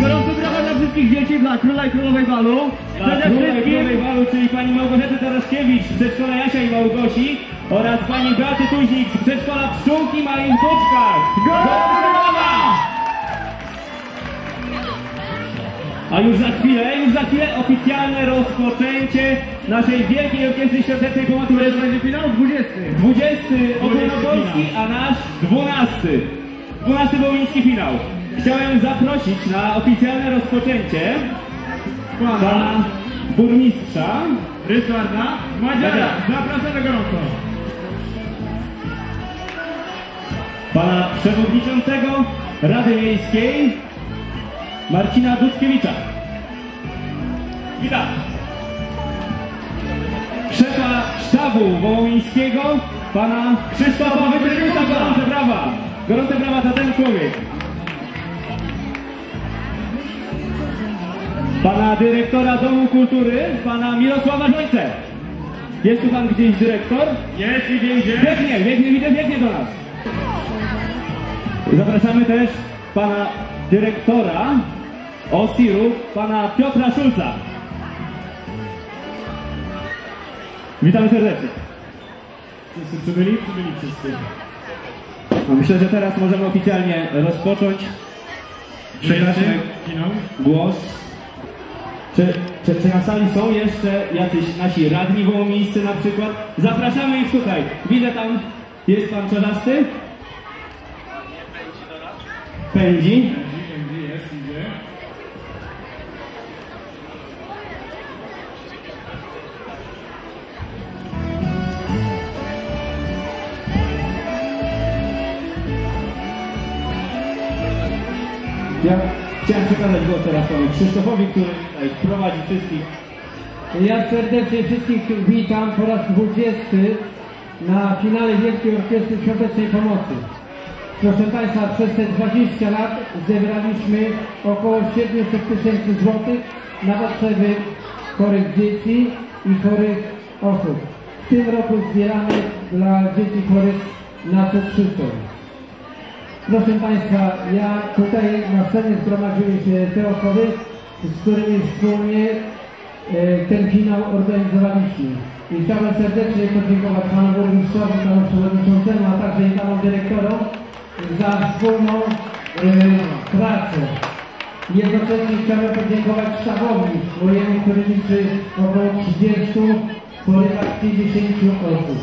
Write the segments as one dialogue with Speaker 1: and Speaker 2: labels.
Speaker 1: Gorące brawa dla wszystkich dzieci, dla króla i królowej balu.
Speaker 2: Dla
Speaker 1: Przede
Speaker 2: króla i
Speaker 1: wszystkim
Speaker 2: królowej balu, czyli pani Małgorzaty Taraszkiewicz z przedszkola Jasia i Małgosi oraz pani Beaty Tuźnik z przedszkola Pszczółki Małych Buczkach.
Speaker 1: gorące brawa!
Speaker 2: A już za chwilę, już za chwilę oficjalne rozpoczęcie naszej Wielkiej Orkiestry Świątecznej Pomocy
Speaker 1: jest będzie finał 20.
Speaker 2: 20 ogólnopolski, a nasz 12. 12 wołyński finał. Chciałem zaprosić na oficjalne rozpoczęcie pana burmistrza
Speaker 1: Ryszarda Madziara. Zapraszamy gorąco.
Speaker 2: pana przewodniczącego Rady Miejskiej Marcina Duckiewicza. Witam. Szefa sztabu wołomińskiego pana Krzysztofa Wytrykusa. Gorące brawa. Gorące brawa za ten człowiek. Pana dyrektora Domu Kultury, pana Mirosława Żońce. Jest tu pan gdzieś dyrektor?
Speaker 1: Jest, idzie, idzie.
Speaker 2: Biegnie, biegnie, widzę, biegnie do nas. Zapraszamy też pana dyrektora OSIR-u, pana Piotra Szulca. Witamy serdecznie.
Speaker 1: Wszyscy przybyli? Przybyli wszyscy.
Speaker 2: No, myślę, że teraz możemy oficjalnie rozpocząć. Przekażmy głos. Czy, czy, czy na sali są jeszcze jacyś nasi radni wołomińscy na przykład? Zapraszamy ich tutaj. Widzę tam, jest pan Czerzasty? Pędzi. Ja chciałem przekazać głos teraz panu Krzysztofowi, który tutaj wprowadzi wszystkich.
Speaker 3: Ja serdecznie wszystkich witam po raz 20 na finale Wielkiej Orkiestry Świątecznej Pomocy. Proszę Państwa, przez te 20 lat zebraliśmy około 700 tysięcy złotych na potrzeby chorych dzieci i chorych osób. W tym roku zbieramy dla dzieci chorych na cukrzycę. Proszę Państwa, ja tutaj na scenie zgromadziły się te osoby, z którymi wspólnie e, ten finał organizowaliśmy. I chciałbym serdecznie podziękować Panu Burmistrzowi, Panu Przewodniczącemu, a także i Panu Dyrektorom za wspólną e, pracę. Jednocześnie chciałbym podziękować sztabowi mojemu, który liczy około 30, porywach 50 osób.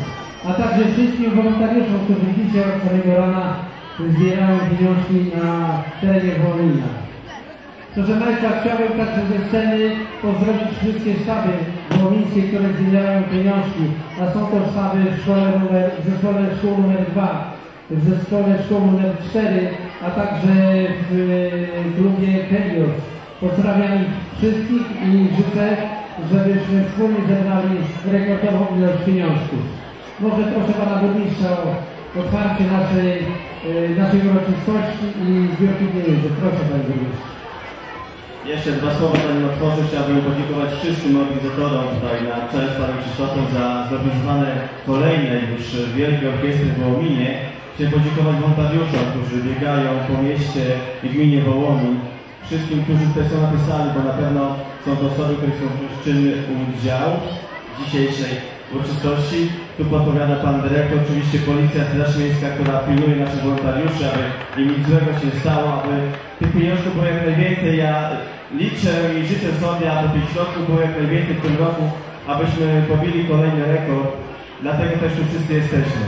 Speaker 3: A także wszystkim wolontariuszom, którzy dzisiaj od samego rana zbierają pieniążki na terenie Wolina. Proszę Państwa, chciałbym także ze sceny pozdrowić wszystkie sztaby wołyńskie, które zbierają pieniążki. A są to sztaby w, szkole numer, w zespole szkół numer 2, w zespole szkół numer 4, a także w e, klubie Helios. Pozdrawiam ich wszystkich i życzę, żebyśmy wspólnie zebrali rekordową ilość pieniążków. Może proszę Pana Burmistrza o otwarcie naszej, e, naszej uroczystości i zbiórki pieniędzy. Proszę Panie Burmistrzu.
Speaker 4: Jeszcze dwa słowa zanim otworzę. Chciałbym podziękować wszystkim organizatorom tutaj na czele z Panem Krzysztofem za zorganizowane kolejne już Wielkie Orkiestry w Wołominie. Chciałem podziękować wolontariuszom, którzy biegają po mieście i gminie Wołomin. Wszystkim, którzy tutaj są na tej sali, bo na pewno są to osoby, które są czynny udział w dzisiejszej uroczystości. Tu podpowiada Pan Dyrektor, oczywiście Policja Straż Miejska, która pilnuje naszych wolontariuszy, aby im nic złego się nie stało, aby tych pieniążków było jak najwięcej. Ja liczę i życzę sobie, aby tych środków było jak najwięcej w tym roku, abyśmy pobili kolejny rekord. Dlatego też tu wszyscy jesteśmy.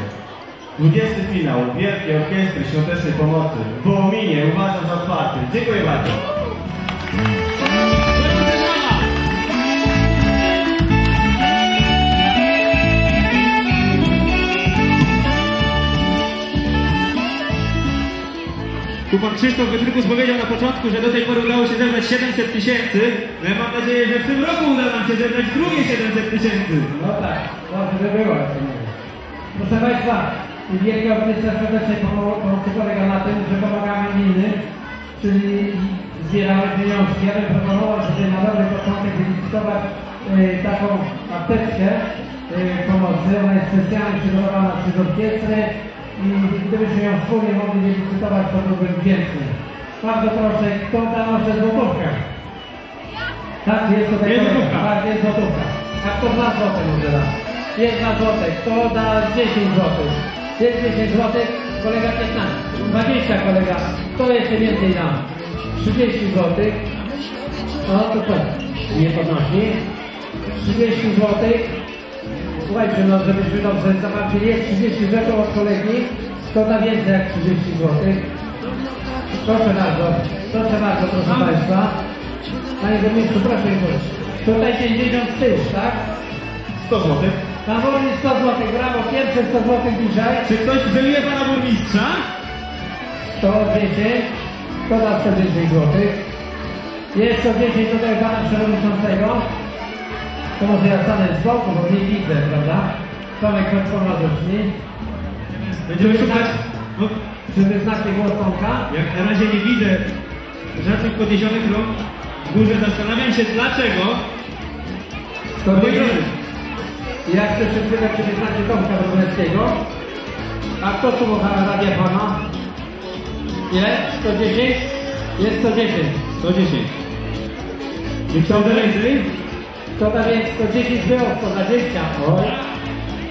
Speaker 4: 20 finał Wielkiej Orkiestry Świątecznej Pomocy w Wołominie uważam za otwarty. Dziękuję bardzo.
Speaker 2: Tu pan Krzysztof Wytrykus powiedział na początku, że do tej pory udało się zebrać 700 tysięcy. No ja mam nadzieję, że w tym roku uda nam się zebrać drugie 700 tysięcy.
Speaker 3: No tak, dobrze by było. Proszę Państwa, Orkiestra Świątecznej Pomo- Pomocy polega na tym, że pomagamy innym, czyli zbieramy pieniążki. Ja bym proponował, żeby na dobry początek wylicytować e, taką apteczkę e, pomocy. Ona jest specjalnie przygotowana przez orkiestrę i gdybyśmy ją wspólnie mogli wylicytować, to byłbym wdzięczny. Bardzo proszę, kto da może złotówkę? Tak, jest tutaj
Speaker 2: Jest
Speaker 3: kolega.
Speaker 2: złotówka.
Speaker 3: Tak, jest złotówka. A kto 2 złote może da? Jest 2 złote. Kto da 10 złotych? Jest 10 złotych, kolega 15. 20 kolega. Kto jeszcze więcej da? 30 złotych. No to co? Nie podnosi. 30 złotych. Słuchajcie, no żebyśmy dobrze zobaczyli, jest 30 zł od kolegi, kto da więcej jak 30 zł. Proszę bardzo, proszę bardzo, proszę Państwa. Panie Burmistrzu, proszę już. Tutaj 50 tyś, tak?
Speaker 2: 100 zł.
Speaker 3: Na burmistrz 100 zł, brawo, pierwsze 100 zł dzisiaj.
Speaker 2: Czy ktoś wyliuje pana burmistrza?
Speaker 3: 110, kto da 110 zł? Jest 110 tutaj pana przewodniczącego. To może ja stanę z boku, bo nie widzę, prawda? Tomek pomożesz mi.
Speaker 2: Będziemy szukać... Bo
Speaker 3: Czy wyznacie głos Tomka?
Speaker 2: jak na razie nie widzę żadnych podniesionych rąk w górze, zastanawiam się dlaczego.
Speaker 3: To wy-
Speaker 2: drodzy,
Speaker 3: Ja chcę się spytać, czy wyznacie Tomka Wróblewskiego. A kto słucha radia pana? Ile? 110? Jest 110.
Speaker 2: 110. Czy kto
Speaker 3: Kto da więc 110 było, 120. Oj.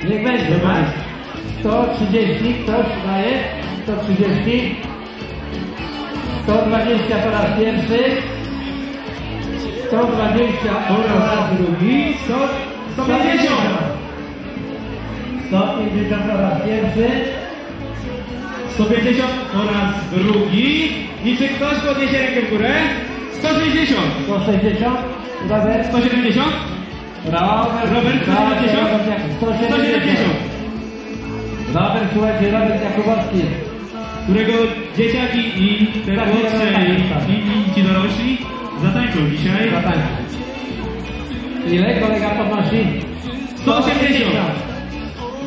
Speaker 3: Niech będzie,
Speaker 2: Dobra.
Speaker 3: tak? 130, ktoś daje? 130. 120 po raz pierwszy. 120 po raz drugi.
Speaker 2: 100, 150.
Speaker 3: 150 po raz pierwszy.
Speaker 2: 150 po raz drugi. I czy ktoś podniesie rękę w górę? 160.
Speaker 3: 160. Robert.
Speaker 2: 170.
Speaker 3: Robert.
Speaker 2: Robert, 170. 170.
Speaker 3: Robert, słuchajcie, Robert Jakubowski.
Speaker 2: Którego dzieciaki i te
Speaker 3: Tak,
Speaker 2: młodsze
Speaker 3: tak,
Speaker 2: i,
Speaker 3: tak.
Speaker 2: i, i ci dorośli zatańczą dzisiaj.
Speaker 3: Zatańczyć. Ile kolega podnosi?
Speaker 2: 180.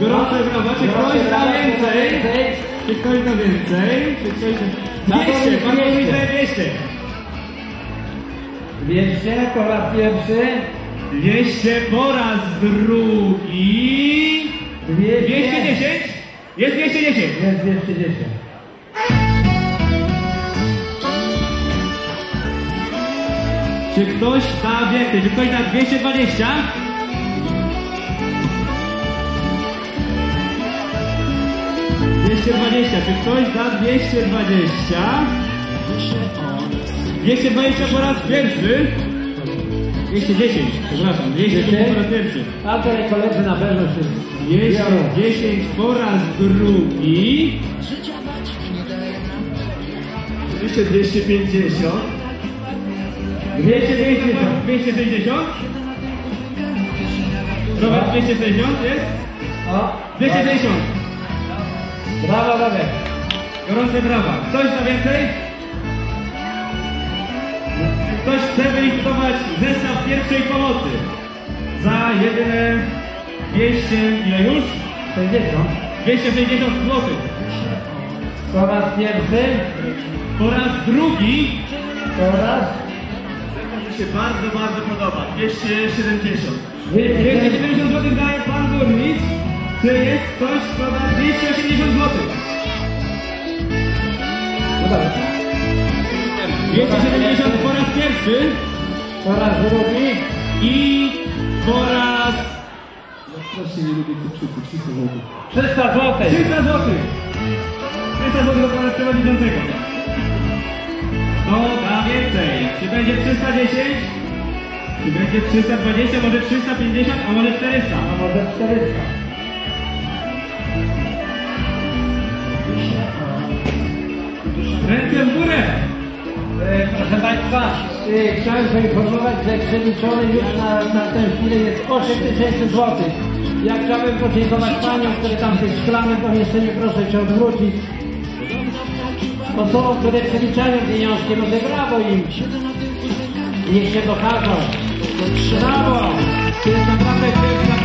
Speaker 2: Gorące brawa. Czy ktoś da więcej? Czy ktoś da więcej? Czy ktoś da... 200. Pan mówi, że 200.
Speaker 3: 200 po raz pierwszy.
Speaker 2: 200 po raz drugi.
Speaker 3: 200.
Speaker 2: 210? Jest 210.
Speaker 3: Jest 210.
Speaker 2: Czy ktoś da więcej? Czy ktoś da 220? Dwieście dwadzieścia. Czy ktoś da 220? 220 po raz pierwszy. 210, przepraszam, 210 po raz pierwszy.
Speaker 3: A tutaj koledzy na pewno się biorą.
Speaker 2: 210 po raz drugi.
Speaker 4: Oczywiście 250.
Speaker 2: 260. 260. Robert 260 jest?
Speaker 3: O,
Speaker 2: 260.
Speaker 3: Brawo, Robert.
Speaker 2: Gorące brawa. Ktoś da więcej? Ktoś chce wylicytować zestaw pierwszej pomocy za jedyne 200, ile już?
Speaker 3: 60.
Speaker 2: 260 zł.
Speaker 3: Po raz pierwszy.
Speaker 2: Po raz drugi
Speaker 3: Po raz.
Speaker 4: Mi się bardzo, bardzo podoba. 270.
Speaker 2: 270 zł daje pan burmistrz. Czy jest ktoś, kto da 280 zł?
Speaker 3: No dobra.
Speaker 2: 270 po raz pierwszy
Speaker 3: Po raz drugi.
Speaker 2: i po raz
Speaker 1: Strasznie nie lubię cukrzycy, 300 zł.
Speaker 3: 300 zł.
Speaker 2: 300 zł. 300 zł do pana przewodniczącego. No, da więcej. Czy będzie 310? Czy będzie 320, może 350, a może 400?
Speaker 3: A może 400.
Speaker 2: Ręce w górę.
Speaker 3: E, Proszę Państwa, e, chciałem poinformować, że przeliczony już na, na tę chwilę jest 8 tysięcy złotych. Ja chciałbym podziękować Paniom, które tam w tym szklanym pomieszczeniu, proszę się odwrócić. Osobom, które przeliczają pieniążki, może brawo im. Niech się dokażą. Brawo! To jest naprawdę piękna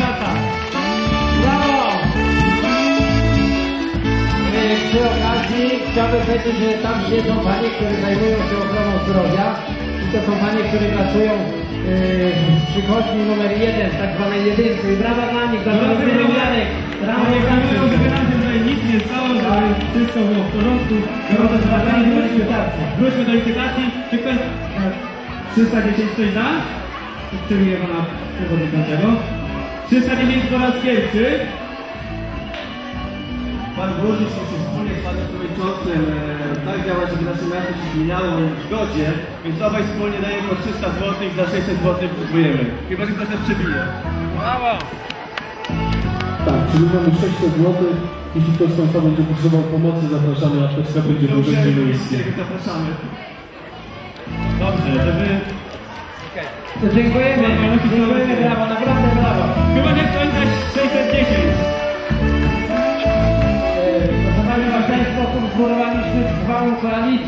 Speaker 3: Przy okazji chciałbym powiedzieć, że tam siedzą panie, które zajmują się ochroną zdrowia I to są panie, które pracują yy, w przychodni numer jeden, tak zwanej jedynki. I brawa dla nich, za to Janek. Brawo,
Speaker 2: Panie kamerą,
Speaker 3: Janek.
Speaker 2: żeby tutaj nic nie stało, żeby wszystko było w porządku.
Speaker 3: Wracamy do
Speaker 2: wróćmy,
Speaker 3: licytacji.
Speaker 2: wróćmy do licytacji. Czy ktoś... 310 ktoś da? Przyjmuję pana przewodniczącego. 310 po raz pierwszy.
Speaker 1: Pan burmistrz przewodniczącym e, tak działać, żeby nasze miasto się zmieniało w zgodzie, więc obaj wspólnie dajemy po 300 zł, za 600 zł próbujemy. Chyba, że ktoś nas przebije. Tak, czyli mamy 600 zł. Jeśli ktoś z Państwa będzie potrzebował pomocy, zapraszamy, apteczka będzie w urzędzie miejskim. Zapraszamy.
Speaker 2: Dobrze, żeby...
Speaker 3: To dziękujemy, dziękujemy, brawo, naprawdę brawo.
Speaker 2: Chyba nie ktoś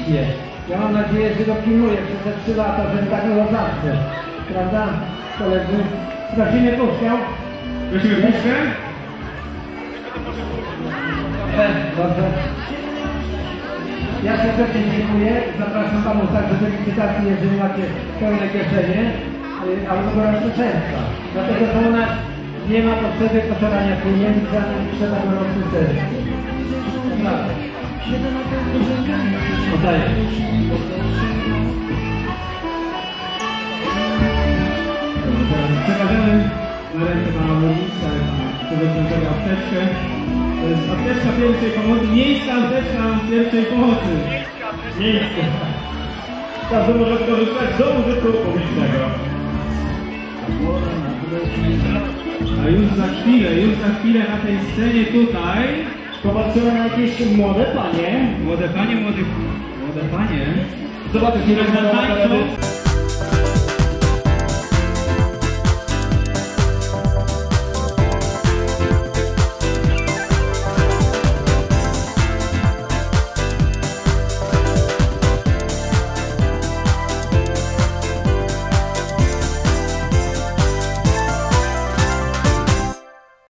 Speaker 3: koalicję. Ja mam nadzieję, że dopilnuję przez te trzy lata, że tak było zawsze. Prawda, koledzy? Prosimy puszkę.
Speaker 2: Prosimy puszkę.
Speaker 3: Dobrze, dobrze. Ja serdecznie dziękuję. Zapraszam Panów także do licytacji, jeżeli macie pełne kieszenie, y, albo do reszty serca. Dlatego, że u nas nie ma potrzeby posiadania pieniędzy, zanim trzeba reszty serca. Naprawdę. Oddaję.
Speaker 2: Przekażemy na ręce pana burmistrza przewodniczącego apteczkę. To jest apteczka pierwszej pomocy, miejska apteczka pierwszej pomocy. Miejska. Każdy może skorzystać do użytku publicznego. A już za chwilę, już za chwilę na tej scenie tutaj
Speaker 3: Popatrzyłem na jakieś młode panie.
Speaker 2: młode panie, młody, młode panie
Speaker 1: Zobaczysz, nie
Speaker 2: zatańczą